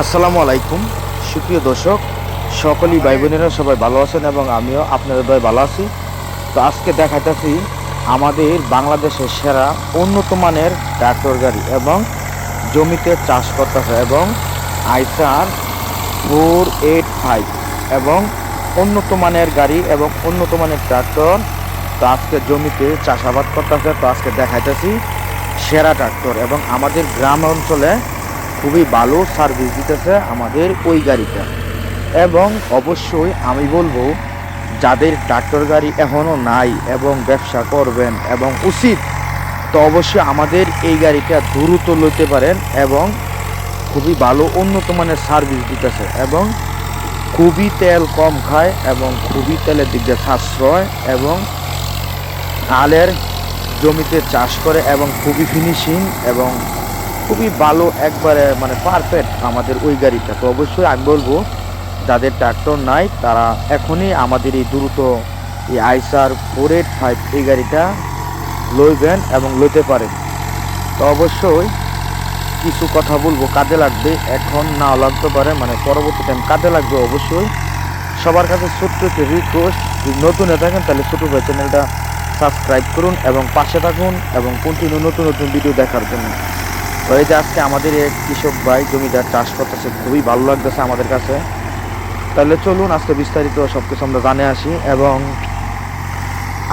আসসালামু আলাইকুম। সুপ্রিয় দর্শক সকলেই ভাই বোনেরা সবাই ভালো আছেন এবং আমিও আপনাদের দয় ভালো আছি। তো আজকে দেখাইতেছি আমাদের বাংলাদেশের সেরা উন্নত মানের ট্রাক্টর গাড়ি এবং জমিতে চাষ করতেছে এবং আইসার ফোর এইট ফাইভ এবং উন্নত মানের গাড়ি এবং উন্নত মানের ট্রাক্টর। তো আজকে জমিতে চাষাবাদ করতেছে। তো আজকে দেখাইতেছি সেরা ট্রাক্টর এবং আমাদের গ্রাম অঞ্চলে খুবই ভালো সার্ভিস দিতেছে আমাদের ওই গাড়িটা। এবং অবশ্যই আমি বলব, যাদের ট্রাক্টর গাড়ি এখনও নাই এবং ব্যবসা করবেন এবং উচিত, তো অবশ্যই আমাদের এই গাড়িটা দ্রুত লইতে পারেন এবং খুবই ভালো উন্নত মানের সার্ভিস দিতেছে এবং খুবই তেল কম খায় এবং খুবই তেলের দিক দিয়ে সাশ্রয় এবং আলের জমিতে চাষ করে এবং খুবই ফিনিশিং এবং খুবই ভালো একবারে মানে পারফেক্ট আমাদের ওই গাড়িটা। তো অবশ্যই আমি বলব, যাদের ট্রাক্টর নাই, তারা এখনই আমাদের এই দ্রুত এই আইসার ফোর এইট ফাইভ এই গাড়িটা লইবেন এবং লইতে পারেন। তো অবশ্যই কিছু কথা বলব, কাজে লাগবে, এখন না লাগতে পারে মানে পরবর্তী টাইম কাজে লাগবে অবশ্যই। সবার কাছে ছোট্ট একটি রিকোয়েস্ট যদি নতুন হয়ে থাকেন, তাহলে ছোটো ভাই চ্যানেলটা সাবস্ক্রাইব করুন এবং পাশে থাকুন এবং কন্টিনিউ নতুন নতুন ভিডিও দেখার জন্য। তো এই যে আজকে আমাদের এক কৃষক ভাই জমিদার চাষ করতেছে, খুবই ভালো লাগতেছে আমাদের কাছে। তাহলে চলুন আজকে বিস্তারিত সব কিছু আমরা জানে আসি এবং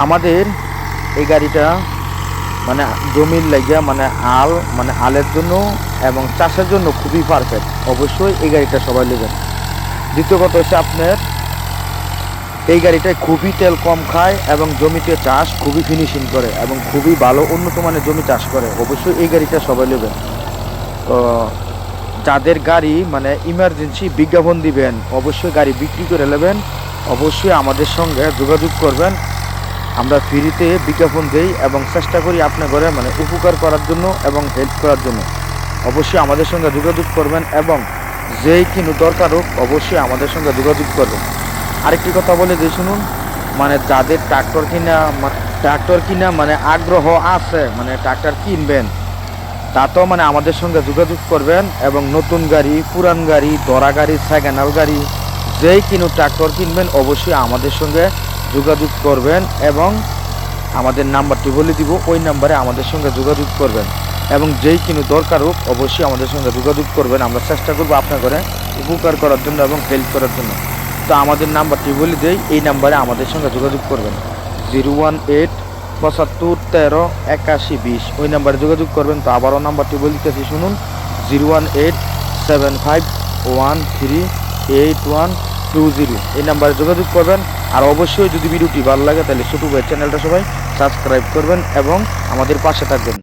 আমাদের এই গাড়িটা মানে জমির লাগিয়া মানে আল মানে আলের জন্য এবং চাষের জন্য খুবই পারফেক্ট অবশ্যই এই গাড়িটা সবাই নেবেন। দ্বিতীয় কথা হচ্ছে আপনার এই গাড়িটায় খুবই তেল কম খায় এবং জমিতে চাষ খুবই ফিনিশিং করে এবং খুবই ভালো উন্নত মানের জমি চাষ করে। অবশ্যই এই গাড়িটা সবাই নেবেন তো যাদের গাড়ি মানে ইমার্জেন্সি বিজ্ঞাপন দিবেন, অবশ্যই গাড়ি বিক্রি করে নেবেন। অবশ্যই আমাদের সঙ্গে যোগাযোগ করবেন। আমরা ফ্রিতে বিজ্ঞাপন দেই এবং চেষ্টা করি আপনার মানে উপকার করার জন্য এবং হেল্প করার জন্য। অবশ্যই আমাদের সঙ্গে যোগাযোগ করবেন এবং যেই কিনু দরকার হোক, অবশ্যই আমাদের সঙ্গে যোগাযোগ করবেন। আরেকটি কথা বলে দিয়ে শুনুন। মানে যাদের ট্রাক্টর কিনা ট্রাক্টর কিনা মানে আগ্রহ আছে মানে ট্রাক্টর কিনবেন। তা তো মানে আমাদের সঙ্গে যোগাযোগ করবেন এবং নতুন গাড়ি, পুরান গাড়ি দরা গাড়ি সেকেন্ড গাড়ি, যেই কিনু ট্রাক্টর কিনবেন, অবশ্যই আমাদের সঙ্গে যোগাযোগ করবেন এবং আমাদের নাম্বারটি বলে দিব, ওই নাম্বারে আমাদের সঙ্গে যোগাযোগ করবেন। এবং যেই কিনু দরকার হোক, অবশ্যই আমাদের সঙ্গে যোগাযোগ করবেন। আমরা চেষ্টা করব আপনার ঘরে উপকার করার জন্য এবং হেল্প করার জন্য। তো আমাদের নাম্বারটি বলে দেই, এই নাম্বারে আমাদের সঙ্গে যোগাযোগ করবেন। জিরো ওয়ান এইট পঁচাত্তর তেরো একাশি বিশ। ওই নাম্বারে যোগাযোগ করবেন। তো আবারও নাম্বারটি বলে দিতেছি, শুনুন, zero one eight seven five one three eight one two zero. এই নাম্বারে যোগাযোগ করবেন। আর অবশ্যই যদি ভিডিওটি ভালো লাগে, তাহলে ছোটো চ্যানেলটা সবাই সাবস্ক্রাইব করবেন এবং আমাদের পাশে থাকবেন।